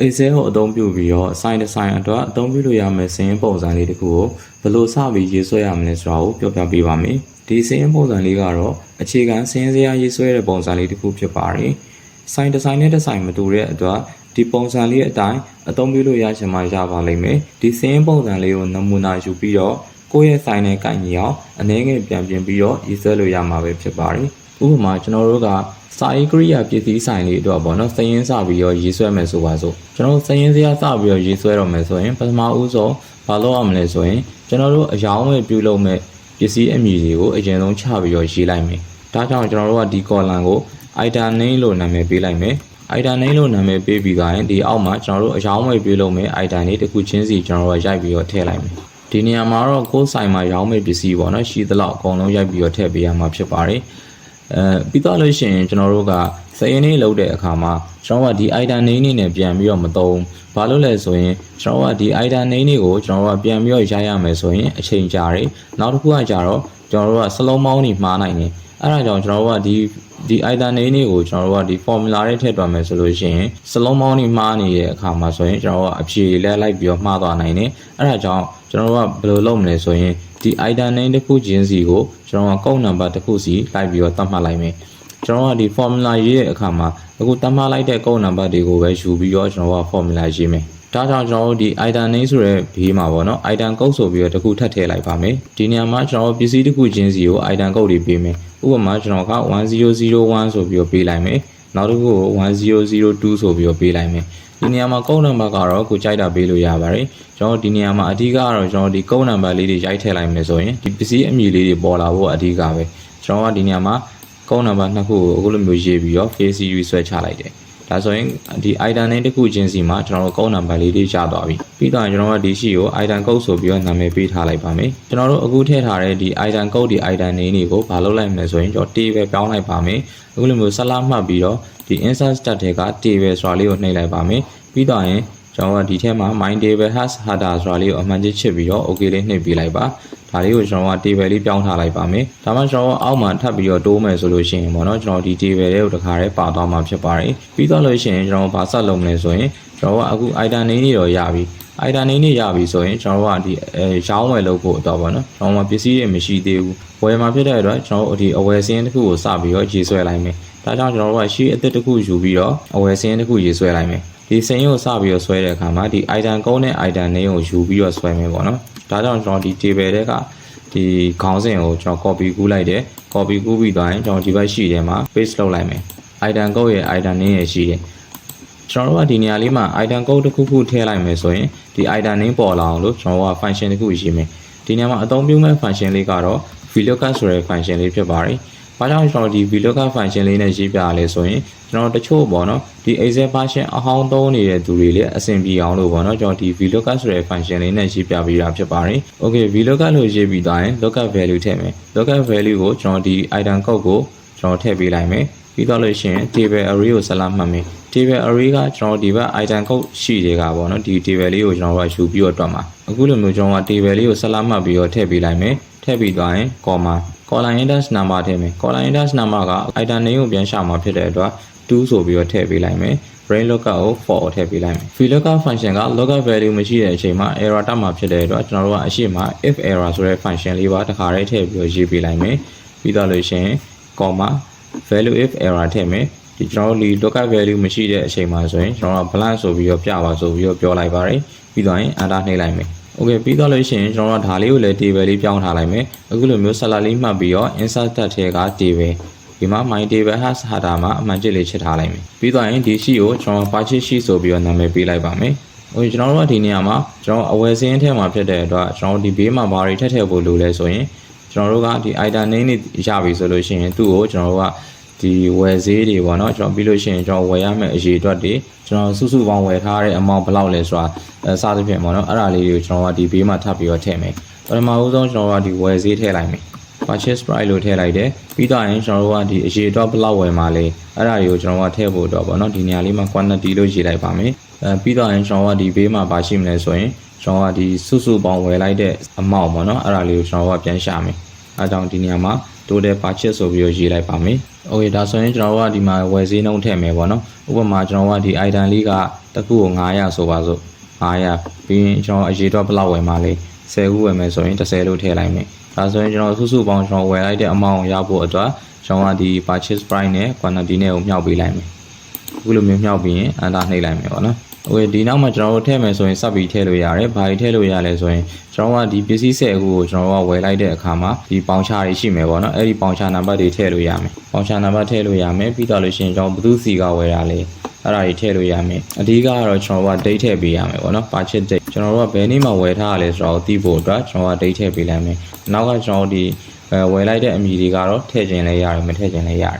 အိတ်ဆဲကိုအသုံးပြုပြီးတော့စိုင်းတစ်ဆိုင်အတွက်အသုံးပြုလို့ရမယ့်စင်းပုံစံလေးတစ်ခုကိုဘယ်လိုစပြီးရေးဆွဲရမလဲဆိုတာကိုပြောပြပေးပါမယ်ဒီစင်းပုံစံလေးကတော့အခြေခံစင်းစရာရေးဆွဲတဲ့ပုံစံလေးတစ်ခုဖြစ်ပါတယ်ဆိုင်တစ်ဆိုင်နဲ့တစ်ဆိုင်မတူတဲ့အတွက်ဒီပုံစံလေးအတိုင်းအသုံးပြုလို့ရချင်မှရပါလိမ့်မယ်ဒီစင်းပုံစံလေးကိုနမူနာယူပြီးတော့ကိုယ့်ရဲ့ဆိုင်နဲ့ကိုင်ညီအောင်အနေငယ်ပြန်ပြင်ပြီးတော့ရေးဆွဲလို့ရမှာပဲဖြစ်ပါတယ်ဥပမာကျွန်တော်တို့က စာရေးကရိယာပစ္စည်းဆိုင်လေးအတွက်ပေါ့နော်စရင်စပြီးတော့ရေးဆွဲမယ်ဆိုပါစို့ကျွန်တော်စရင်စရာစပြီးတော့ရေးဆွဲတော့မယ်ဆိုရင်ပထမဦးဆုံးဘာလုပ်ရမလဲဆိုရင်ကျွန်တော်တို့အယောင်းဝယ်ပြုလုပ်မဲ့ပစ္စည်းအမည်တွေကိုအရင်ဆုံးချပြီးတော့ရေးလိုက်မယ်ဒါကြောင့်ကျွန်တော်တို့ကဒီ column ကို item name လို့နာမည်ပေးလိုက်မယ် item name လို့နာမည်ပေးပြီးသွားရင်ဒီအောက်မှာကျွန်တော်တို့အယောင်းဝယ်ပြုလုပ်မဲ့ item လေးတစ်ခုချင်းစီကျွန်တော်တို့ကရိုက်ပြီးတော့ထည့်လိုက်မယ်ဒီနေရာမှာတော့ကိုယ်ဆိုင်မှာရောင်းမဲ့ပစ္စည်းပေါ့နော်ရှိသလောက်အကုန်လုံးရိုက်ပြီးတော့ထည့်ပေးရမှာဖြစ်ပါတယ် အဲပြီးတော့လို့ရှိရင်ကျွန်တော်တို့ကစရင်လေးလုပ်တဲ့အခါမှာကျွန်တော်ကဒီ item name နေနဲ့ပြန်ပြီးတော့မသုံးဘာလို့လဲဆိုရင်ကျွန်တော်ကဒီ item name တွေကိုကျွန်တော်ကပြန်ပြီးတော့ရိုက်ရမယ်ဆိုရင်အချိန်ကြာတယ်နောက်တစ်ခုကကြာတော့ကျွန်တော်တို့ကစလုံးမောင်းနေမှားနိုင်တယ်အဲ့ဒါကြောင့်ကျွန်တော်တို့ကဒီဒီ item name တွေကိုကျွန်တော်တို့ကဒီ formula တွေထည့်သွားမယ်ဆိုလို့ရှိရင်စလုံးမောင်းနေမှားနေတဲ့အခါမှာဆိုရင်ကျွန်တော်တို့ကအဖြေလဲလိုက်ပြီးတော့မှားသွားနိုင်တယ်အဲ့ဒါကြောင့် ကျွန်တော်တို့ကဘယ်လိုလုပ်မလဲဆိုရင်ဒီ item name တစ်ခုချင်းစီကိုကျွန်တော်ကကုန်းနံပါတ်တစ်ခုစီလိုက်ပြီးတော့သတ်မှတ်လိုက်မယ်ကျွန်တော်ကဒီ formula ရေးတဲ့အခါမှာအခုသတ်မှတ်လိုက်တဲ့ကုန်းနံပါတ်တွေကိုပဲယူပြီးတော့ကျွန်တော်က formula ရေးမယ်ဒါကြောင့်ကျွန်တော်တို့ဒီ item name ဆိုတဲ့ဘေးမှာပေါ့နော် item code ဆိုပြီးတော့တစ်ခုထပ်ထည့်လိုက်ပါမယ်ဒီနေရာမှာကျွန်တော်ပစ္စည်းတစ်ခုချင်းစီကို item code တွေပေးမယ်ဥပမာကျွန်တော်က1001ဆိုပြီးတော့ပေးလိုက်မယ်နောက်တစ်ခုကို1002ဆိုပြီးတော့ပေးလိုက်မယ် ဒီနေရာမှာကုန်းနံပါတ်ကတော့ကိုကြိုက်တာပေးလို့ရပါတယ်ကျွန်တော်ဒီနေရာမှာအဓိကကတော့ကျွန်တော်ဒီကုန်းနံပါတ်လေးတွေရိုက်ထည့်လိုက်မယ်ဆိုရင်ဒီပစ္စည်းအမည်လေးတွေပေါ်လာဖို့အဓိကပဲကျွန်တော်ကဒီနေရာမှာကုန်းနံပါတ်နှစ်ခုကိုအခုလိုမျိုးရေးပြီးတော့ face series ဆွဲချလိုက်တယ် ဒါဆိုရင်ဒီ item နဲ့တစ်ခုချင်းစီမှာကျွန်တော်တို့ကုန်းနံပါတ်လေးတွေရသွားပြီပြီးတော့ကျွန်တော်ကဒီရှိကို item code ဆိုပြီးတော့နာမည်ပေးထားလိုက်ပါမယ်ကျွန်တော်တို့အခုထည့်ထားတဲ့ဒီ item code ဒီ item name တွေကိုဘာလုပ်လိုက်မလဲဆိုရင်ကျွန်တော် table ပြောင်းလိုက်ပါမယ်အခုလိုမျိုးဆက်လာမှတ်ပြီးတော့ဒီ insert stat တွေက table ဆိုတာလေးကိုနှိပ်လိုက်ပါမယ်ပြီးတော့ရင် ကျွန်တော်ကဒီထဲမှာ my table has header ဆိုတာလေးကိုအမှန်ချင်းချစ်ပြီးတော့ okay လေးနှိပ်ပေးလိုက်ပါဒါလေးကိုကျွန်တော်က table လေးပြောင်းထားလိုက်ပါမယ်ဒါမှကျွန်တော်အောက်မှာထပ်ပြီးတော့တိုးမယ်ဆိုလို့ရှိရင်ပေါ့နော်ကျွန်တော်ဒီ table လေးကိုတစ်ခါတည်းပါသွားမှာဖြစ်ပါတယ်ပြီးတော့လို့ရှိရင်ကျွန်တော်ဘာဆက်လုပ်မလဲဆိုရင်ကျွန်တော်ကအခု item name တွေတော့ရပြီ item name တွေရပြီဆိုရင်ကျွန်တော်ကဒီအဲရောင်းဝယ်လုပ်ဖို့တော့ပေါ့နော်ကျွန်တော်ကပစ္စည်းတွေမရှိသေးဘူးဝယ်မှာဖြစ်တဲ့အတွက်ကျွန်တော်ဒီအဝယ်စင်းတစ်ခုကိုစပြီးတော့ရေးဆွဲလိုက်မယ်ဒါကြောင့်ကျွန်တော်တို့ကရှေ့အသစ်တစ်ခုယူပြီးတော့အဝယ်စင်းတစ်ခုရေးဆွဲလိုက်မယ် ဒီစင်းကိုစပြီးတော့ဆွဲတဲ့အခါမှာဒီ item ကုန်းနဲ့ item name ကိုယူပြီးတော့ဆွဲမယ်ပေါ့နော်ဒါကြောင့်ကျွန်တော်ဒီ table တွေကဒီခေါင်းစဉ်ကိုကျွန်တော် copy ကူးလိုက်တယ် copy ကူးပြီးသွားရင်ကျွန်တော်ဒီဘက်ရှိတယ်မှာ paste လုပ်လိုက်မယ် item code ရဲ့ item name ရဲ့ရှိတယ်ကျွန်တော်တို့ကဒီနေရာလေးမှာ item code တစ်ခုခုထည့်လိုက်မယ်ဆိုရင်ဒီ item name ပေါ်လာအောင်လို့ကျွန်တော်တို့က function တစ်ခုရေးမယ်ဒီနေရာမှာအသုံးပြုမဲ့ function လေးကတော့ vlookup ဆိုတဲ့ function လေးဖြစ်ပါတယ်။ ဘာကြောင့်ကျွန်တော်ဒီ vlookup function လေးနဲ့ရေးပြရလဲဆိုရင်ကျွန်တော်တချို့ပေါ့နော်ဒီ excel version အဟောင်းသုံးနေတဲ့သူတွေလည်းအဆင်ပြေအောင်လို့ပေါ့နော်ကျွန်တော်ဒီ vlookup ဆိုတဲ့ function လေးနဲ့ရေးပြပေးတာဖြစ်ပါတယ်။ Okay vlookup လို့ရေးပြီးသားရင် lookup value ထည့်မယ်။ lookup value ကိုကျွန်တော်ဒီ item code ကိုကျွန်တော်ထည့်ပေးလိုက်မယ်။ပြီးတော့လို့ရှိရင် table array ကိုဆက်လက်မှတ်မယ် table array ကကျွန်တော်ဒီဘက် item code ရှိတွေကပေါ့နော်ဒီ table လေးကိုကျွန်တော်ကယူပြီးတော့တွက်မှာအခုလိုမျိုးကျွန်တော်က table လေးကိုဆက်လက်မှတ်ပြီးတော့ထည့်ပေးလိုက်မယ်ထည့်ပြီးသွားရင် comma column index number ထည့်မယ် column index number က item name ကိုပြန်ရှာမှာဖြစ်တဲ့အတွက်2ဆိုပြီးတော့ထည့်ပေးလိုက်မယ် brain lookup ကို for ထည့်ပေးလိုက်မယ် vlookup function က lookup value မရှိတဲ့အချိန်မှာ error တက်မှာဖြစ်တဲ့အတွက်ကျွန်တော်တို့ကအရှိမ if error ဆိုတဲ့ function လေးပါတစ်ခါတည်းထည့်ပြီးတော့ရေးပေးလိုက်မယ်ပြီးတော့လို့ရှိရင် comma value if error ထည့်မယ်ဒီကျွန်တော်တို့ဒီ lookup value မရှိတဲ့အချိန်မှာဆိုရင်ကျွန်တော်တို့ blank ဆိုပြီးတော့ပြပါဆိုပြီးတော့ပြောလိုက်ပါတယ်ပြီးတော့ရင် enter နှိပ်လိုက်မယ် okay ပြီးတော့လို့ရှိရင်ကျွန်တော်တို့ဒါလေးကိုလည်း table လေးပြောင်းထားလိုက်မယ်အခုလိုမျိုး salad လေးမှတ်ပြီးတော့ insert tab ထဲက table ဒီမှာ my table has header မှာအမှန်ကျစ်လေးချစ်ထားလိုက်မယ်ပြီးတော့ရင်ဒီ sheet ကိုကျွန်တော် purchase sheet ဆိုပြီးတော့နာမည်ပေးလိုက်ပါမယ်ဟိုကျွန်တော်တို့ကဒီနေရာမှာကျွန်တော်အဝယ်စင်းထဲမှာဖြစ်တဲ့အတွက်ကျွန်တော်ဒီဘေးမှာဘာတွေထည့်ထည့်ဖို့လိုလဲဆိုရင်ကျွန်တော်တို့ကဒီ item name တွေရပြီဆိုလို့ရှိရင်သူ့ကိုကျွန်တော်တို့က ဒီဝယ်ဈေးတွေပေါ့နော်ကျွန်တော်ပြီးလို့ရှိရင်ကျွန်တော်ဝယ်ရမယ့်အရေးအတွက်တွေကျွန်တော်စုစုပေါင်းဝယ်ထားတဲ့အမောင့်ဘယ်လောက်လဲဆိုတာအဲစသဖြင့်ပေါ့နော်အဲ့ဒါလေးတွေကိုကျွန်တော်ကဒီဘေးမှာထပ်ပြီးတော့ထည့်မယ်ပထမဦးဆုံးကျွန်တော်ကဒီဝယ်ဈေးထည့်လိုက်မယ် purchase price လို့ထည့်လိုက်တယ်ပြီးတော့ရင်ကျွန်တော်တို့ကဒီအရေးအတွက်ဘယ်လောက်ဝယ်မှာလဲအဲ့ဒါတွေကိုကျွန်တော်ကထည့်ဖို့တော့ပေါ့နော်ဒီနေရာလေးမှာ quantity လို့ရေးလိုက်ပါမယ်အဲပြီးတော့ရင်ကျွန်တော်ကဒီဘေးမှာပါရှိမလဲဆိုရင်ကျွန်တော်ကဒီစုစုပေါင်းဝယ်လိုက်တဲ့အမောင့်ပေါ့နော်အဲ့ဒါလေးကိုကျွန်တော်ကပြန်ရှာမယ်အဲဒါကြောင့်ဒီနေရာမှာ total purchase ဆိုပြီးတော့ရေးလိုက်ပါမယ် โอเคဒါဆိုရင်ကျွန်တော်တို့ကဒီမှာဝယ်ဈေးနှုန်းထည့်မယ်ပေါ့နော်ဥပမာကျွန်တော်တို့ကဒီ item လေးကတစ်ခုကို900ဆိုပါစို့900ပြီးရင်ကျွန်တော်အရေးတော့ဘယ်လောက်ဝယ်မှာလဲ10ခုဝယ်မယ်ဆိုရင်30လို့ထည့်လိုက်မယ်ဒါဆိုရင်ကျွန်တော်စုစုပေါင်းကျွန်တော်ဝယ်လိုက်တဲ့အမောင်းကိုရဖို့အတွက်ကျွန်တော်ကဒီ purchase price နဲ့ quantity နဲ့ကိုမြှောက်ပေးလိုက်မယ်အခုလိုမျိုးမြှောက်ပြီးရင် enter နှိပ်လိုက်မယ်ပေါ့နော် โอเคဒီနောက်မှာကျွန်တော်တို့ထည့်မယ်ဆိုရင်စပ်ပြီးထည့်လို့ရတယ်။ဘာကြီးထည့်လို့ရလဲဆိုရင်ကျွန်တော်ကဒီပစ္စည်းဆက်အခုကိုကျွန်တော်ကဝယ်လိုက်တဲ့အခါမှာဒီပေါင်ချာတွေရှိမယ်ပေါ့နော်။အဲ့ဒီပေါင်ချာနံပါတ်တွေထည့်လို့ရမယ်။ပေါင်ချာနံပါတ်ထည့်လို့ရမယ်ပြီးတော့လို့ရှိရင်ကျွန်တော်ဘယ်သူစီကဝယ်တာလဲအဲ့ဒါတွေထည့်လို့ရမယ်။အဓိကကတော့ကျွန်တော်က date ထည့်ပေးရမယ်ပေါ့နော်။ purchase date ကျွန်တော်တို့ကဘယ်နေ့မှဝယ်ထားရလဲဆိုတော့သိဖို့အတွက်ကျွန်တော်က date ထည့်ပေးလိုက်မယ်။နောက်ကကျွန်တော်ဒီအဲဝယ်လိုက်တဲ့အမည်တွေကတော့ထည့်ခြင်းလည်းရတယ်မထည့်ခြင်းလည်းရတယ်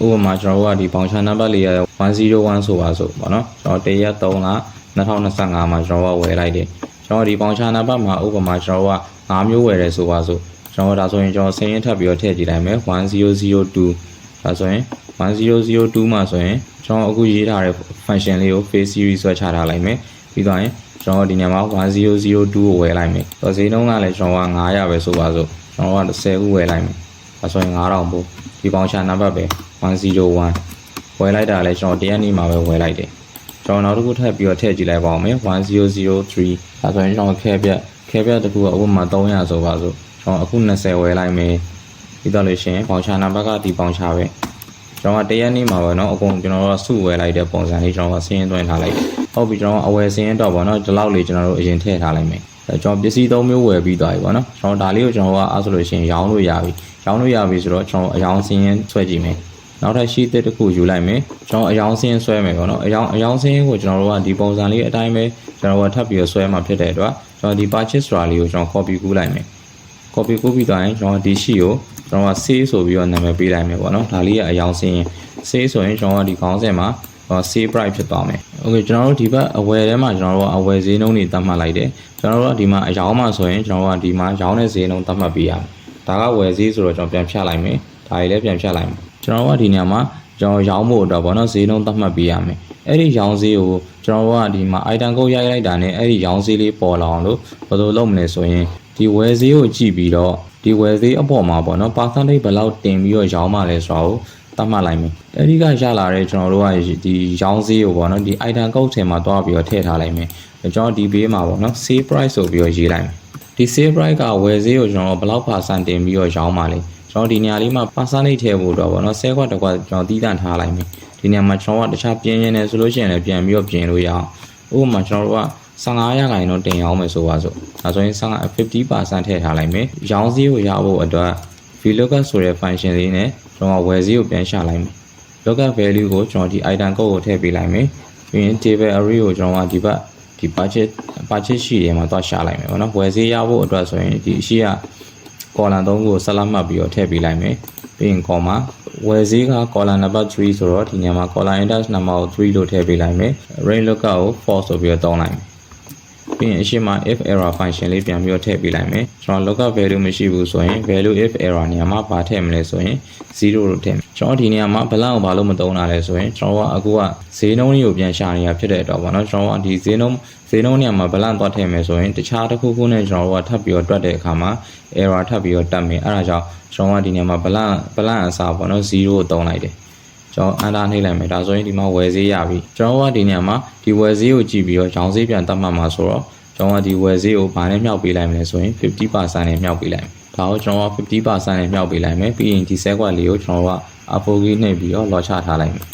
။ဥပမာကျွန်တော်တို့ကဒီပေါင်ချာနံပါတ်လေးရ 101ဆိုပါဆိုပေါ့နော်။ကျွန်တော်တရက်3လ2025မှာကျွန်တော်ကဝယ်လိုက်တယ်ကျွန်တော်ဒီပေါင်ချာနံပါတ်မှာဥပမာကျွန်တော်က9မျိုးဝယ်တယ်ဆိုပါစို့ကျွန်တော်ဒါဆိုရင်ကျွန်တော်စရင်းထပ်ပြီးတော့ထည့်ကြည့်လိုက်မယ်1002ဒါဆိုရင်1002မှာဆိုရင်ကျွန်တော်အခုရေးထားတဲ့ function လေးကို face series ဆွဲချထားလိုက်မယ်ပြီးတော့ရင်ကျွန်တော်ဒီညမှာ1002ကိုဝယ်လိုက်မယ်ဆိုတော့ဈေးနှုန်းကလည်းကျွန်တော်က900ပဲဆိုပါစို့ကျွန်တော်က10ခုဝယ်လိုက်မယ်ဒါဆိုရင်9000ပို့ဒီပေါင်ချာနံပါတ်ပဲ101 ဝယ်လိုက်တာလည်းကျွန်တော်တရက်နေ့မှာပဲဝယ်လိုက်တယ်ကျွန်တော်နောက်တစ်ခုထပ်ပြီးတော့ထည့်ကြည့်လိုက်ပါဦးမယ်1003ဒါဆိုရင်ကျွန်တော်ခဲပြက်ခဲပြက်တစ်ခုကဥပမာ300ဆိုပါစို့ကျွန်တော်အခု20ဝယ်လိုက်မယ်ပြီးတော့လို့ရှိရင်ပေါင်ချာနံပါတ်ကဒီပေါင်ချာပဲကျွန်တော်ကတရက်နေ့မှာပဲเนาะအကုန်ကျွန်တော်တို့စုဝယ်လိုက်တဲ့ပုံစံလေးကျွန်တော်ကစင်းသွင်းထားလိုက်ဟုတ်ပြီကျွန်တော်အဝယ်စင်းတော့ပေါ့เนาะဒီလောက်လေးကျွန်တော်တို့အရင်ထည့်ထားလိုက်မယ်အဲကျွန်တော်ပစ္စည်းသုံးမျိုးဝယ်ပြီးသွားပြီပေါ့နော်ကျွန်တော်ဒါလေးကိုကျွန်တော်ကအားဆိုလို့ရှိရင်ရောင်းလို့ရပြီရောင်းလို့ရပြီဆိုတော့ကျွန်တော်အယောင်စင်းရင်ဆွဲကြည့်မယ် နောက်ထပ်ရှိတဲ့တစ်ခုယူလိုက်မယ်ကျွန်တော်အယောင်စင်းဆွဲမယ်ပေါ့နော်အယောင်အယောင်စင်းကိုကျွန်တော်တို့ကဒီပုံစံလေးအတိုင်းပဲကျွန်တော်ကထပ်ပြီးတော့ဆွဲမှာဖြစ်တဲ့အတွက်ကျွန်တော်ဒီ purchase ဆိုတာလေးကိုကျွန်တော် copy ကူးလိုက်မယ် copy ကူးပြီးတော့ရင်ကျွန်တော်ဒီ sheet ကိုကျွန်တော်က save ဆိုပြီးတော့နာမည်ပေးလိုက်မယ်ပေါ့နော်ဒါလေးကအယောင်စင်းရင် save ဆိုရင်ကျွန်တော်ကဒီခေါင်းစဉ်မှာ save price ဖြစ်သွားမယ်။ Okay ကျွန်တော်တို့ဒီဘက်အဝယ်ထဲမှာကျွန်တော်တို့အဝယ်ဈေးနှုန်းတွေသတ်မှတ်လိုက်တယ်။ကျွန်တော်တို့ကဒီမှာအယောင်းမှာဆိုရင်ကျွန်တော်တို့ကဒီမှာရောင်းတဲ့ဈေးနှုန်းသတ်မှတ်ပေးရမယ်။ဒါကဝယ်ဈေးဆိုတော့ကျွန်တော်ပြန်ဖြတ်လိုက်မယ်။ဒါကြီးလည်းပြန်ဖြတ်လိုက်မယ်။ ကျွန်တော်တို့ကဒီနေရာမှာကျွန်တော်ရောင်းဖို့အတွက်ပေါ့နော်ဈေးနှုန်းသတ်မှတ်ပေးရမယ်။အဲ့ဒီရောင်းဈေးကိုကျွန်တော်တို့ကဒီမှာ item code ရိုက်လိုက်တာနဲ့အဲ့ဒီရောင်းဈေးလေးပေါ်လာအောင်လို့ဘယ်လိုလုပ်မလဲဆိုရင်ဒီဝယ်ဈေးကိုကြည့်ပြီးတော့ဒီဝယ်ဈေးအပေါ်မှာပေါ့နော် percentage ဘယ်လောက်တင်ပြီးတော့ရောင်းမှလဲဆိုတော့သတ်မှတ်လိုက်မယ်။အဲဒီကရလာတဲ့ကျွန်တော်တို့ကဒီရောင်းဈေးကိုပေါ့နော်ဒီ item code ထဲမှာတွားပြီးတော့ထည့်ထားလိုက်မယ်။ကျွန်တော်ဒီဘေးမှာပေါ့နော် save price ဆိုပြီးတော့ရေးလိုက်မယ်။ဒီ save price ကဝယ်ဈေးကိုကျွန်တော်ဘယ်လောက် percent တင်ပြီးတော့ရောင်းမှလဲ။ ကျွန်တော်ဒီနေရာလေးမှာ percentage ထည့်ဖို့တော့ပေါ့နော်10ခွက်တစ်ခွက်ကျွန်တော်တီးတန့်ထားလိုက်မယ်။ဒီနေရာမှာကျွန်တော်ကတခြားပြင်ရင်လည်းဆိုလို့ရှိရင်လည်းပြန်ပြီးတော့ပြင်လို့ရအောင်။ဥပမာကျွန်တော်တို့က15ရာခိုင်နှုန်းတင်ရောင်းမယ်ဆိုပါစို့ဒါဆိုရင်50%ထည့်ထားလိုက်မယ်ရောင်းစည်းကိုရဖို့အတွက် VLOOKUP ဆိုတဲ့ function လေးနဲ့ကျွန်တော်ဝယ်စည်းကိုပြန်ရှာလိုက်မယ် lookup value ကိုကျွန်တော်ဒီ item code ကိုထည့်ပေးလိုက်မယ်ပြီးရင် table array ကိုကျွန်တော်ကဒီဘက်ဒီ budget budget ရှိတယ်မှာသွားရှာလိုက်မယ်ပေါ့နော်ဝယ်စည်းရဖို့အတွက်ဆိုရင်ဒီအရှိက column 3ခုကိုဆက်လက်မှတ်ပြီးတော့ထည့်ပေးလိုက်မယ်ပြီးရင် comma ဝယ်စည်းက column number 3ဆိုတော့ဒီညမှာ column index number ကို3လို့ထည့်ပေးလိုက်မယ် range lookup ကို false ဆိုပြီးတော့တောင်းလိုက်မယ် ပြီးရင်အရှိမ if error function လေးပြန်ပြီးတော့ထည့်ပေးလိုက်မယ်ကျွန်တော် lookup value မရှိဘူးဆိုရင် value if error နေရာမှာဘာထည့်မလဲဆိုရင်0လို့ထည့်မယ်ကျွန်တော်ဒီနေရာမှာဘလန့်ကိုဘာလို့မသုံးတာလဲဆိုရင်ကျွန်တော်ကအခုကဈေးနှုန်းကြီးကိုပြန်ရှာနေတာဖြစ်တဲ့အတွက်ပေါ့နော်ကျွန်တော်ကဒီဈေးနှုန်းဈေးနှုန်းနေရာမှာဘလန့်သွားထည့်မယ်ဆိုရင်တခြားတစ်ခုခုနဲ့ကျွန်တော်ကထပ်ပြီးတော့တွက်တဲ့အခါမှာ error ထပ်ပြီးတော့တက်မယ်အဲ့ဒါကြောင့်ကျွန်တော်ကဒီနေရာမှာဘလန့်ဘလန့်အစားပေါ့နော်0ကိုသုံးလိုက်တယ်ကျွန်တော်အန်တာနှိပ်လိုက်မယ်ဒါဆိုရင်ဒီမှာဝယ်ဈေးရပြီကျွန်တော်ကဒီနေရာမှာဒီဝယ်ဈေးကိုကြည့်ပြီးတော့ရောင်းဈေးပြန်တတ်မှတ်မှာဆိုတော့ ကျွန်တော်ကဒီဝယ်ဈေးကိုဘာနဲ့မြှောက်ပေးလိုက်မလဲဆိုရင်50%နဲ့မြှောက်ပေးလိုက်မယ်ဒါကိုကျွန်တော်က50%နဲ့မြှောက်ပေးလိုက်မယ်ပြီးရင်ဒီဆက်ကွက်လေးကိုကျွန်တော်ကအဖိုဂီနှိပ်ပြီးတော့လော်ချထားလိုက်မယ်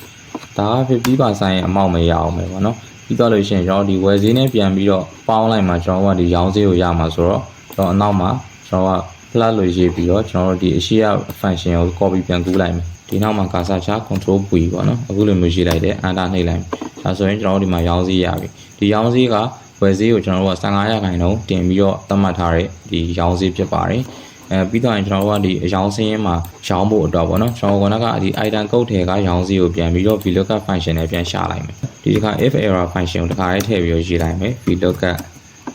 ဒါက50%ရဲ့အမောက်မရအောင်ပဲပေါ့နော်ပြီးတော့လို့ရှိရင်ကျွန်တော်ဒီဝယ်ဈေးနဲ့ပြန်ပြီးတော့ပေါင်းလိုက်မှကျွန်တော်ကဒီရောင်းဈေးကိုရမှာဆိုတော့ကျွန်တော်အနောက်မှာကျွန်တော်က plus လို့ရေးပြီးတော့ကျွန်တော်တို့ဒီအရှိရ function ကို copy ပြန်ကူးလိုက်မယ်ဒီနောက်မှာကာစာချ control ပူပေါ့နော်အခုလိုမျိုးရေးလိုက်တယ်အန်တာနှိပ်လိုက်မယ်ဒါဆိုရင်ကျွန်တော်တို့ဒီမှာရောင်းဈေးရပြီဒီရောင်းဈေးက ဝယ်ဈေးကိုကျွန်တော်တို့က15ရာခိုင်နှုန်းတင်ပြီးတော့သတ်မှတ်ထားတဲ့ဒီရောင်းဈေးဖြစ်ပါတယ်အဲပြီးတော့ရင်ကျွန်တော်တို့ကဒီအယောင်စင်းရင်းမှာရောင်းဖို့အတွက်ပေါ့နော်ကျွန်တော်ကကဒီ item code ထဲကရောင်းစည်းကိုပြန်ပြီးတော့ VLOOKUP function နဲ့ပြန်ရှာလိုက်မယ်ဒီတစ်ခါ if error function ကိုတစ်ခါလေးထည့်ပြီးတော့ရေးလိုက်မယ် VLOOKUP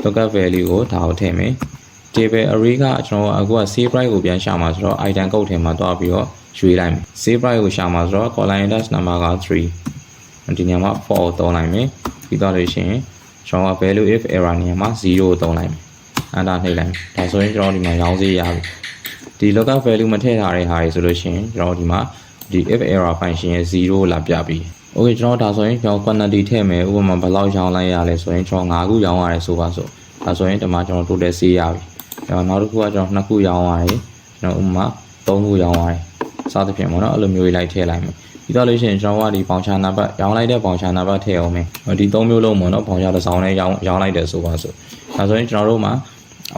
lookup value ကိုဒါကိုထည့်မယ် table array ကကျွန်တော်အခုက save price ကိုပြန်ရှာမှာဆိုတော့ item code ထဲမှာတွားပြီးတော့ရွေးလိုက်မယ် save price ကိုရှာမှာဆိုတော့ column index number က3ဒီနေရာမှာ4ကိုသုံးလိုက်မယ်ပြီးတော့လို့ရှိရင် ကျွန်တော်က value if error နေရာမှာ0ကိုသုံးလိုက်မယ်အန်တာနှိပ်လိုက်မယ်ဒါဆိုရင်ကျွန်တော်ဒီမှာရောင်းစေးရပြီဒီ lookup value မထည့်ထားတဲ့ဟာတွေဆိုလို့ရှိရင်ကျွန်တော်ဒီမှာဒီ if error function ရဲ့0လာပြပြီး okay ကျွန်တော်ဒါဆိုရင်ကျွန်တော် quantity ထည့်မယ်ဥပမာဘယ်လောက်ရောင်းလိုက်ရလဲဆိုရင်ကျွန်တော်5ခုရောင်းရတယ်ဆိုပါဆိုဒါဆိုရင်ဒီမှာကျွန်တော် total ဆေးရပြီကျွန်တော်နောက်တစ်ခုကကျွန်တော်2ခုရောင်းရတယ်ကျွန်တော်ဥပမာ3ခုရောင်းရတယ် စသဖြင့်ပေါ့နော်အဲ့လိုမျိုးလိုက်ထည့်လိုက်မယ်ပြီးတော့လို့ရှိရင်ကျွန်တော်ကဒီပေါင်ချာနံပါတ်ရောင်းလိုက်တဲ့ပေါင်ချာနံပါတ်ထည့်အောင်မယ်ဒီ3မျိုးလုံးပေါ့နော်ပေါင်ချာတစ်စောင်းနဲ့ရောင်းရောင်းလိုက်တယ်ဆိုပါဆိုဒါဆိုရင်ကျွန်တော်တို့မှာ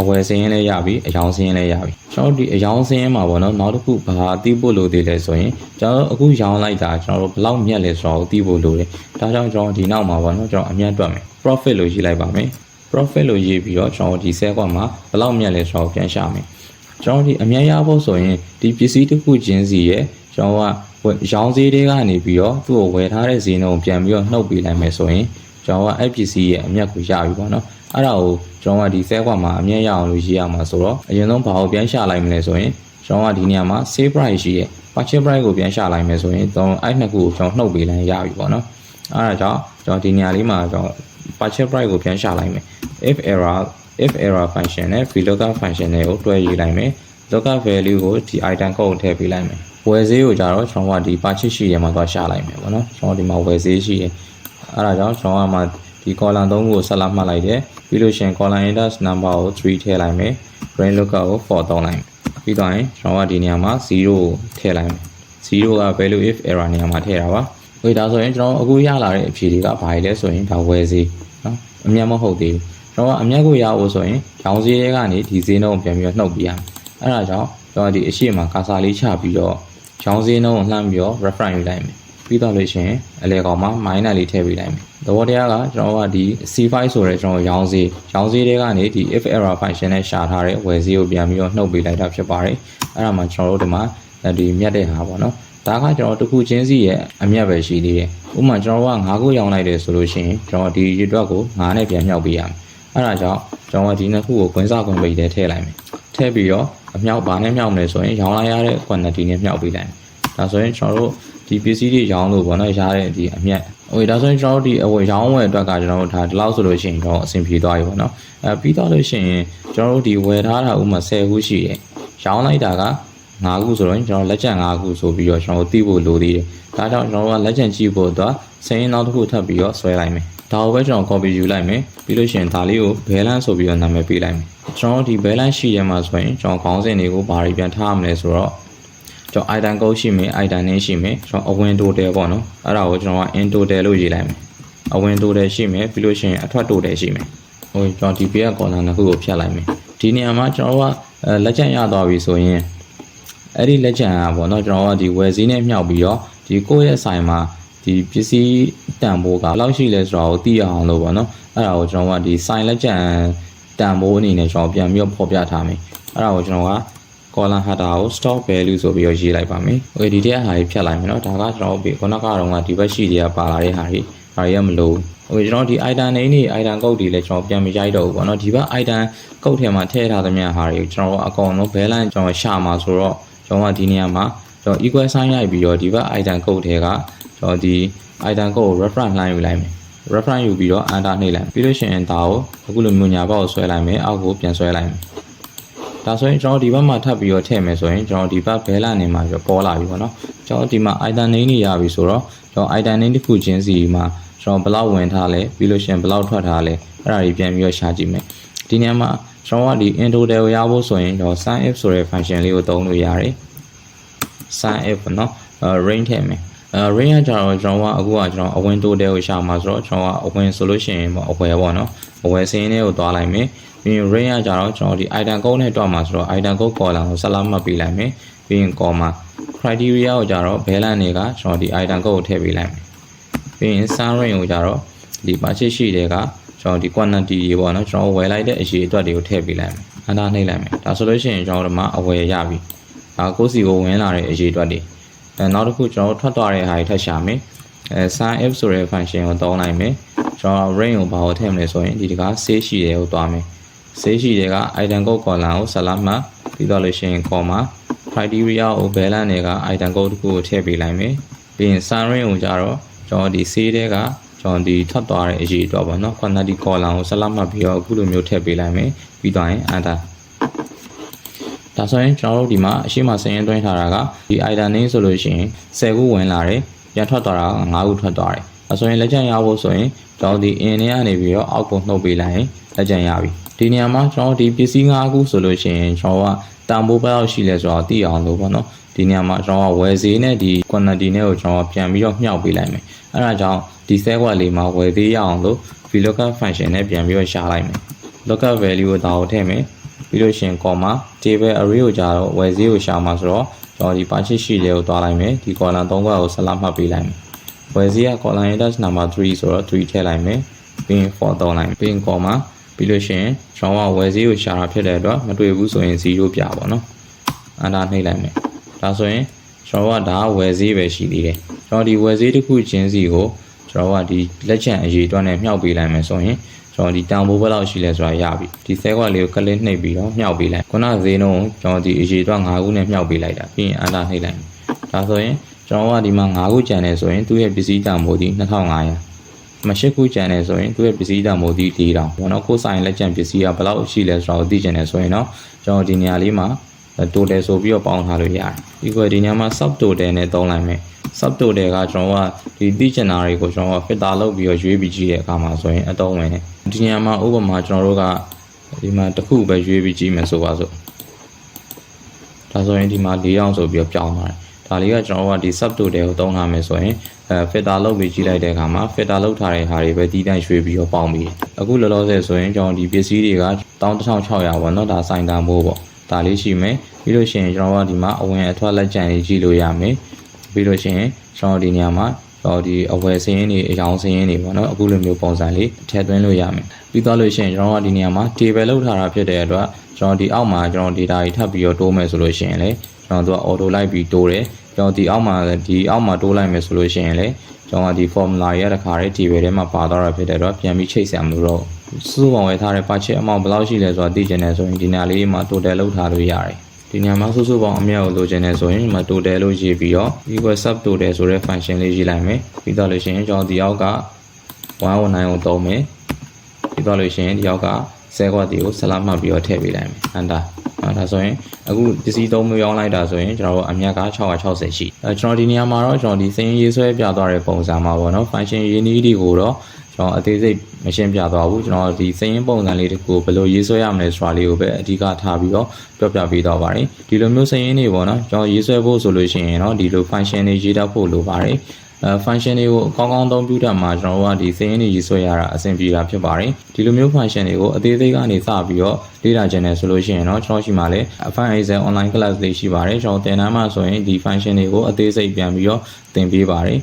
အဝယ်စင်းရင်လည်းရပြီအယောင်စင်းရင်လည်းရပြီကျွန်တော်ဒီအယောင်စင်းရင်မှာပေါ့နော်နောက်တစ်ခုဘာသိဖို့လိုသေးလဲဆိုရင်ကျွန်တော်အခုရောင်းလိုက်တာကျွန်တော်တို့ဘယ်လောက်မြတ်လဲဆိုတော့သိဖို့လိုတယ်ဒါကြောင့်ကျွန်တော်ဒီနောက်မှာပေါ့နော်ကျွန်တော်အမြတ်တွက်မယ် profit လို့ရေးလိုက်ပါမယ် profit လို့ရေးပြီးတော့ကျွန်တော်ဒီ sell ကွက်မှာဘယ်လောက်မြတ်လဲဆိုတော့ပြန်ရှာမယ် ကျွန်တော်ဒီအမြတ်ရဖို့ဆိုရင်ဒီပစ္စည်းတစ်ခုချင်းစီရဲ့ကျွန်တော်ကရောင်းဈေးတွေကနေပြီးတော့သူ့ကိုဝယ်ထားတဲ့ဈေးနှုန်းပြန်ပြီးတော့နှုတ်ပေးလိုက်မယ်ဆိုရင်ကျွန်တော်ကအဲ့ပစ္စည်းရဲ့အမြတ်ကိုရပြီပေါ့နော်အဲ့ဒါကိုကျွန်တော်ကဒီ sell ကွက်မှာအမြတ်ရအောင်လို့ရေးရမှာဆိုတော့အရင်ဆုံးဘာကိုပြန်ရှာလိုက်မလဲဆိုရင်ကျွန်တော်ကဒီနေရာမှာ save price ရှိရဲ့ purchase price ကိုပြန်ရှာလိုက်မယ်ဆိုရင်တော့အဲ့နှစ်ခုကိုကျွန်တော်နှုတ်ပေးလိုက်ရပြီပေါ့နော်အဲ့ဒါကြောင့်ကျွန်တော်ဒီနေရာလေးမှာကျွန်တော် purchase price ကိုပြန်ရှာလိုက်မယ် if error if error function နဲ့ vlookup function တွေကိုတွဲရေးလိုက်မယ် lookup value ကိုဒီ item code ကိုထည့်ပေးလိုက်မယ်ဝယ်ဈေးကိုကြတော့ကျွန်တော်ကဒီ purchase ရှိရမှာသွားရှာလိုက်မယ်ပေါ့နော်ကျွန်တော်ဒီမှာဝယ်ဈေးရှိရအဲ့ဒါကြောင့်ကျွန်တော်ကမှဒီ column 3ခုကိုဆက်လက်မှတ်လိုက်တယ်ပြီးလို့ရှိရင် column index number ကို3ထည့်လိုက်မယ် brain lookup ကို4တောင်းလိုက်မယ်ပြီးတော့ရင်ကျွန်တော်ကဒီနေရာမှာ0ကိုထည့်လိုက်မယ်0က value if error နေရာမှာထည့်တာပါဝေးဒါဆိုရင်ကျွန်တော်အခုရလာတဲ့အဖြေတွေကဘာလဲဆိုရင်ဒါဝယ်ဈေးနော်အမြတ်မဟုတ်သေးဘူး ကျွန်တော်ကအမြတ်ကိုရဖို့ဆိုရင်ရောင်းဈေးတွေကနေဒီဈေးနှုန်းကိုပြန်ပြီးတော့နှုတ်ပြရမယ်အဲ့ဒါကြောင့်ကျွန်တော်ဒီအရှိမကာစာလေးချပြီးတော့ရောင်းဈေးနှုန်းကိုလှမ်းပြီးတော့ reference ယူလိုက်မယ်ပြီးတော့လို့ရှိရင်အလဲကောင်မှာ minor လေးထည့်ပေးလိုက်မယ်သဘောတရားကကျွန်တော်ကဒီ C5 ဆိုတဲ့ကျွန်တော်ရောင်းဈေးရောင်းဈေးတွေကနေဒီ if error function နဲ့ရှာထားတဲ့ဝယ်ဈေးကိုပြန်ပြီးတော့နှုတ်ပေးလိုက်တာဖြစ်ပါတယ်အဲ့ဒါမှကျွန်တော်တို့ဒီမှာဒီမြတ်တဲ့ဟာပေါ့နော်ဒါကကျွန်တော်တခုချင်းစီရဲ့အမြတ်ပဲရှိသေးတယ်ဥပမာကျွန်တော်က9ခုရောင်းလိုက်တယ်ဆိုလို့ရှိရင်ကျွန်တော်ဒီရွက်ကို9နဲ့ပြန်မြောက်ပေးရမယ် အဲ့ဒါကြောင့်ကျွန်တော်ဒီနှစ်ခုကိုခွင်းစားခွင်းပိတ်ထဲထည့်လိုက်မယ်ထည့်ပြီးတော့အမြောက်ဘာနဲ့မြောက်မလဲဆိုရင်ရောင်းလိုက်ရတဲ့ quantity နဲ့မြောက်ပေးလိုက်မယ်ဒါဆိုရင်ကျွန်တော်တို့ဒီပစ္စည်းတွေရောင်းလို့ပေါ့နော်ရတဲ့ဒီအမြတ်ဟိုဒါဆိုရင်ကျွန်တော်တို့ဒီအဝယ်ရောင်းဝယ်အတွက်ကကျွန်တော်တို့ဒါဒီလောက်ဆိုလို့ရှိရင်တော့အဆင်ပြေသွားပြီပေါ့နော်အဲပြီးတော့လို့ရှိရင်ကျွန်တော်တို့ဒီဝယ်ထားတာဥမာ10ခုရှိတယ်ရောင်းလိုက်တာက9ခုဆိုတော့ကျွန်တော်လက်ကျန်9ခုဆိုပြီးတော့ကျွန်တော်တို့သိဖို့လိုသေးတယ်ဒါကြောင့်ကျွန်တော်တို့ကလက်ကျန်ကြည့်ဖို့အတွက်စင်းနောက်တစ်ခုထပ်ပြီးတော့ဆွဲလိုက်မယ် ဒါကိုပဲကျွန်တော် copy ယူလိုက်မယ်ပြီးလို့ရှိရင်ဒါလေးကို balance ဆိုပြီးတော့နာမည်ပေးလိုက်မယ်ကျွန်တော်ဒီ balance ရှိရမှာဆိုရင်ကျွန်တော်ခေါင်းစဉ်တွေကိုဘာတွေပြန်ထားရမလဲဆိုတော့ကျွန်တော် item code ရှိမယ် item name ရှိမယ်ကျွန်တော်အဝင် total ပေါ့နော်အဲ့ဒါကိုကျွန်တော်က in total လို့ရေးလိုက်မယ်အဝင် total ရှိမယ်ပြီးလို့ရှိရင်အထွက် total ရှိမယ်ဟိုကျွန်တော်ဒီ page column နှစ်ခုကိုဖြတ်လိုက်မယ်ဒီနေရာမှာကျွန်တော်ကလက်ကျန်ရသွားပြီဆိုရင်အဲ့ဒီလက်ကျန်ကပေါ့နော်ကျွန်တော်ကဒီဝယ်စည်းနဲ့မြှောက်ပြီးတော့ဒီကိုယ့်ရဲ့ဆိုင်မှာ ဒီပစ္စည်းတန်ဖိုးကဘယ်လောက်ရှိလဲဆိုတာကိုသိရအောင်လို့ပေါ့နော်အဲ့ဒါကိုကျွန်တော်ကဒီဆိုင်လက်ကျန်တန်ဖိုးအနေနဲ့ကျွန်တော်ပြန်ပြီးတော့ဖော်ပြထားမယ်အဲ့ဒါကိုကျွန်တော်က column header ကို stock value ဆိုပြီးတော့ရေးလိုက်ပါမယ်။ Okay ဒီတဲ့ဟာကြီးဖြတ်လိုက်မယ်နော်။ဒါကကျွန်တော်တို့ခုနကတော့ကဒီဘက်ရှိတွေကပါလာတဲ့ဟာတွေဒါတွေကမလို့ Okay ကျွန်တော်ဒီ item name တွေ item code တွေလည်းကျွန်တော်ပြန်မရိုက်တော့ဘူးပေါ့နော်။ဒီဘက် item code ထဲမှာထည့်ထားသမျှဟာတွေကျွန်တော်အကောင်လုံး balance ကျွန်တော်ရှာမှာဆိုတော့ကျွန်တော်ကဒီနေရာမှာကျွန်တော် equal sign ရိုက်ပြီးတော့ဒီဘက် item code ထဲကကျွန် တော်ဒီ item code ကို reference လှမ်းယူလိုက်မယ်။ reference ယူပြီးတော့ enter နှိပ်လိုက်ပြီးလို့ရှိရင်ဒါကိုအခုလိုမျိုးညာဘက်ကိုဆွဲလိုက်မယ်အောက်ကိုပြန်ဆွဲလိုက်မယ်ဒါဆိုရင်ကျွန်တော်ဒီဘက်မှာထပ်ပြီးတော့ထည့်မယ်ဆိုရင်ကျွန်တော်ဒီဘက်ဘဲလာနေမှာပေါ်လာပြီပေါ့နော်ကျွန်တော်ဒီမှာ item name တွေရပြီဆိုတော့ကျွန်တော် item name တစ်ခုချင်းစီမှာကျွန်တော်ဘယ်လောက်ဝင်ထားလဲပြီးလို့ရှိရင်ဘယ်လောက်ထွက်ထားလဲအဲ့ဒါတွေပြန်ပြီးတော့ရှာကြည့်မယ်ဒီနေရာမှာကျွန်တော်ကဒီ in total ကိုရဖို့ဆိုရင်တော့ sum if ဆိုတဲ့ function လေးကိုသုံးလို့ရတယ် sum if နော်အဲ range ထည့်မယ် အဲ range ကကြတော့ကျွန်တော်ကအခုကကျွန်တော်အဝင် total ကိုရှာမှာဆိုတော့ကျွန်တော်ကအဝင်ဆိုလို့ရှိရင်ပေါ့အဝယ်ပေါ့နော်အဝယ်စင်းလေးကိုသွားလိုက်မယ်ပြီးရင် range ကကြတော့ကျွန်တော်ဒီ item code နဲ့တွက်မှာဆိုတော့ item code column ကိုဆက်လက်မှတ်ပေးလိုက်မယ်ပြီးရင် comma criteria ကိုကြတော့ balance တွေကကျွန်တော်ဒီ item code ကိုထည့်ပေးလိုက်မယ်ပြီးရင် sum range ကိုကြတော့ဒီ purchase ရှိတဲ့ကကျွန်တော်ဒီ quantity တွေပေါ့နော်ကျွန်တော်ဝယ်လိုက်တဲ့အရေးအတွက်တွေကိုထည့်ပေးလိုက်မယ်အနာနှိပ်လိုက်မယ်ဒါဆိုလို့ရှိရင်ကျွန်တော်တို့မှာအဝယ်ရပြီဒါကိုစီကိုဝင်လာတဲ့အရေးအတွက်တွေ အဲနောက်တစ်ခုကျွန်တော်ထွက်သွားတဲ့ဟာတွေထပ်ရှာမယ်အဲ sum if ဆိုတဲ့ function ကိုသုံးလိုက်မယ်ကျွန်တော် range ကိုဘာကိုထည့်မလဲဆိုရင်ဒီတကား save ရှိတယ်ကိုသွားမယ်ဆေးရှိတဲ့က item code column ကိုဆက်လက်မှတ်ပြီးတော့လို့ရှိရင် comma criteria ကို balance တွေက item code တစ်ခုကိုထည့်ပေးလိုက်မယ်ပြီးရင် sum range ကိုကြတော့ကျွန်တော်ဒီဆေးတဲ့ကကျွန်တော်ဒီထွက်သွားတဲ့အရေးအတွက်ပေါ့နော် quantity column ကိုဆက်လက်မှတ်ပြီးတော့အခုလိုမျိုးထည့်ပေးလိုက်မယ်ပြီးတော့ရင် enter ဒါဒါဆိုရင်ကျွန်တော်တို့ဒီမှာအရှိမစရင်သွင်းထားတာကဒီ item name ဆိုလို့ရှိရင်10ခုဝင်လာတယ်ပြန်ထွက်သွားတာက9ခုထွက်သွားတယ်ဒါဆိုရင်လက်ကျန်ရဖို့ဆိုရင်ကျွန်တော်ဒီ in ထဲကနေပြီးတော့အောက်ကိုနှုတ်ပေးလိုက်ရင်လက်ကျန်ရပြီဒီနေရာမှာကျွန်တော်ဒီပစ္စည်း9ခုဆိုလို့ရှိရင်ကျွန်တော်ကတန်ဖိုးဘယ်လောက်ရှိလဲဆိုတော့သိအောင်လို့ပေါ့နော်ဒီနေရာမှာကျွန်တော်ကဝယ်ဈေးနဲ့ဒီ quantity နဲ့ကိုကျွန်တော်ပြန်ပြီးတော့မြှောက်ပေးလိုက်မယ်အဲဒါကြောင့်ဒီ set ကွက်လေးမှာဝယ်သေးရအောင်လို့ VLOOKUP function နဲ့ပြန်ပြီးတော့ရှာလိုက်မယ် lookup value ကိုဒါကိုထည့်မယ် ပြီးလို့ရှိရင် comma table array ကိုကြာတော့ဝယ်ဈေးကိုရှာမှာဆိုတော့ကျွန်တော်ဒီ purchase sheet လေးကိုတွားလိုက်မယ်ဒီ column 3ခုကိုဆက်လက်မှတ်ပေးလိုက်မယ်ဝယ်ဈေးက column index number 3ဆိုတော့3ထည့်လိုက်မယ်ပြီးရင်4တောင်းလိုက်မယ်ပြီးရင် comma ပြီးလို့ရှိရင်ကျွန်တော်ကဝယ်ဈေးကိုရှာတာဖြစ်တဲ့အတွက်မတွေ့ဘူးဆိုရင်0ပြပါတော့အန္တာနှိပ်လိုက်မယ်ဒါဆိုရင်ကျွန်တော်ကဒါကဝယ်ဈေးပဲရှိသေးတယ်ကျွန်တော်ဒီဝယ်ဈေးတစ်ခုချင်းစီကိုကျွန်တော်ကဒီလက်ချံအရေးအတွက်နဲ့မြှောက်ပေးလိုက်မယ်ဆိုရင် ကျွန်တော်ဒီတောင်ဘိုးဘက်လောက်ရှိလဲဆိုတာရပြီဒီဆဲကွက်လေးကိုကလစ်နှိပ်ပြီးတော့မြှောက်ပေးလိုက်ခုနဈေးနှုန်းကိုကျွန်တော်ဒီအရေးအတွက်5ခုနဲ့မြှောက်ပေးလိုက်တာပြီးရင်အန္တာနှိပ်လိုက်ဒါဆိုရင်ကျွန်တော်ကဒီမှာ5ခုကျန်နေဆိုရင်သူ့ရဲ့ပစ္စည်းတန်ဖိုးဒီ2500မရှိခုကျန်နေဆိုရင်သူ့ရဲ့ပစ္စည်းတန်ဖိုးဒီ4000ဘောနော်ကိုယ်ဆိုင်လက်ကျန်ပစ္စည်းကဘယ်လောက်ရှိလဲဆိုတာကိုသိချင်တယ်ဆိုရင်တော့ကျွန်တော်ဒီနေရာလေးမှာ total ဆိုပြီးတော့ပေါင်းထားလို့ရတယ်ဒီကွယ်ဒီနေရာမှာ sub total နဲ့သုံးလိုက်မယ် sub total ကကျွန်တော်ကဒီသိချင်တာတွေကိုကျွန်တော်က filter လုပ်ပြီးတော့ရွေးပြီးကြည့်တဲ့အခါမှာဆိုရင်အသုံးဝင်တယ် ဒီနေရာမှာဥပမာကျွန်တော်တို့ကဒီမှာတစ်ခုပဲရွေးပြီးကြည့်မယ်ဆိုပါစို့ဒါဆိုရင်ဒီမှာ၄အောင်ဆိုပြီးတော့ပြောင်းသွားတယ်ဒါလေးကကျွန်တော်ကဒီ sub total ကိုသုံးထားမယ်ဆိုရင်အဲ filter လုပ်ပြီးကြည့်လိုက်တဲ့အခါမှာ filter လုပ်ထားတဲ့ဟာတွေပဲတီးတန့်ရွှေ့ပြီးတော့ပေါင်းပြီးအခုလောလောဆယ်ဆိုရင်ကျွန်တော်ဒီပစ္စည်းတွေက11600ပေါ့နော်ဒါစိုင်တန်မိုးပေါ့ဒါလေးရှိမယ်ပြီးလို့ရှိရင်ကျွန်တော်ကဒီမှာအဝင်အထွက်လက်ကျန်လေးကြည့်လို့ရမယ်ပြီးလို့ရှိရင်ကျွန်တော်ဒီနေရာမှာ တော့ဒီအဝယ်စင်းရင်းတွေအယောင်စင်းရင်းတွေပေါ့နော်အခုလိုမျိုးပုံစံလေးထည့်သွင်းလို့ရမယ်ပြီးသွားလို့ရှိရင်ကျွန်တော်ကဒီနေရာမှာ table လောက်ထားတာဖြစ်တဲ့အတွက်ကျွန်တော်ဒီအောက်မှာကျွန်တော် data တွေထပ်ပြီးတော့တိုးမယ်ဆိုလို့ရှိရင်လေကျွန်တော်တို့က auto လိုက်ပြီးတိုးတယ်ကျွန်တော်ဒီအောက်မှာဒီအောက်မှာတိုးလိုက်မယ်ဆိုလို့ရှိရင်လေကျွန်တော်ကဒီ formula ရတဲ့ခါလေး table ထဲမှာပါသွားတာဖြစ်တဲ့အတွက်ပြန်ပြီးချိတ်ဆက်မလို့တော့စုစုပေါင်းဝယ်ထားတဲ့ budget amount ဘယ်လောက်ရှိလဲဆိုတာသိချင်တယ်ဆိုရင်ဒီနေရာလေးမှာ total လောက်ထားလို့ရတယ် ဒီညမှာစုစုပေါင်းအမြတ်ကိုလိုချင်နေဆိုရင်ဒီမှာ total လို့ရေးပြီးတော့ equal sub total ဆိုတဲ့ function လေးရေးလိုက်မယ်ပြီးတော့လို့ရှိရင်ကျွန်တော်ဒီအောက်က119ကိုသုံးမယ်ပြီးတော့လို့ရှိရင်ဒီအောက်ကဆဲခွက်တီကိုဆလာမှတ်ပြီးတော့ထည့်ပေးလိုက်မယ် enter အဲဒါဆိုရင်အခုပစ္စည်းသုံးမျိုးရောင်းလိုက်တာဆိုရင်ကျွန်တော်တို့အမြတ်က660ရှိအဲကျွန်တော်ဒီနေရာမှာတော့ကျွန်တော်ဒီစင်းရေးဆွဲပြသွားတဲ့ပုံစံမှာပေါ့နော် function ရေးနည်းတွေကိုတော့ ကျွန်တော်အသေးစိတ်မရှင်းပြသွားဘူးကျွန်တော်ဒီစင်းရင်ပုံစံလေးတခုကိုဘယ်လိုရေးဆွဲရမလဲဆိုတာလေးကိုပဲအဓိကထားပြီးတော့ပြောပြပေးတော့ပါတယ်ဒီလိုမျိုးစင်းရင်တွေပေါ့နော်ကျွန်တော်ရေးဆွဲဖို့ဆိုလို့ရှိရင်တော့ဒီလို function တွေရေးတတ်ဖို့လိုပါတယ်အဲ function တွေကိုအကောင်းကောင်းသုံးပြုတတ်မှာကျွန်တော်တို့ကဒီစင်းရင်းတွေရေးဆွဲရတာအဆင်ပြေတာဖြစ်ပါတယ်ဒီလိုမျိုး function တွေကိုအသေးသေးကနေစပြီးတော့လေ့လာခြင်းနဲ့ဆိုလို့ရှိရင်တော့ကျွန်တော်ရှိမှလည်း Fine Excel online class လေးရှိပါတယ်ကျွန်တော်သင်တန်းမှာဆိုရင်ဒီ function တွေကိုအသေးစိတ်ပြန်ပြီးတော့သင်ပေးပါတယ်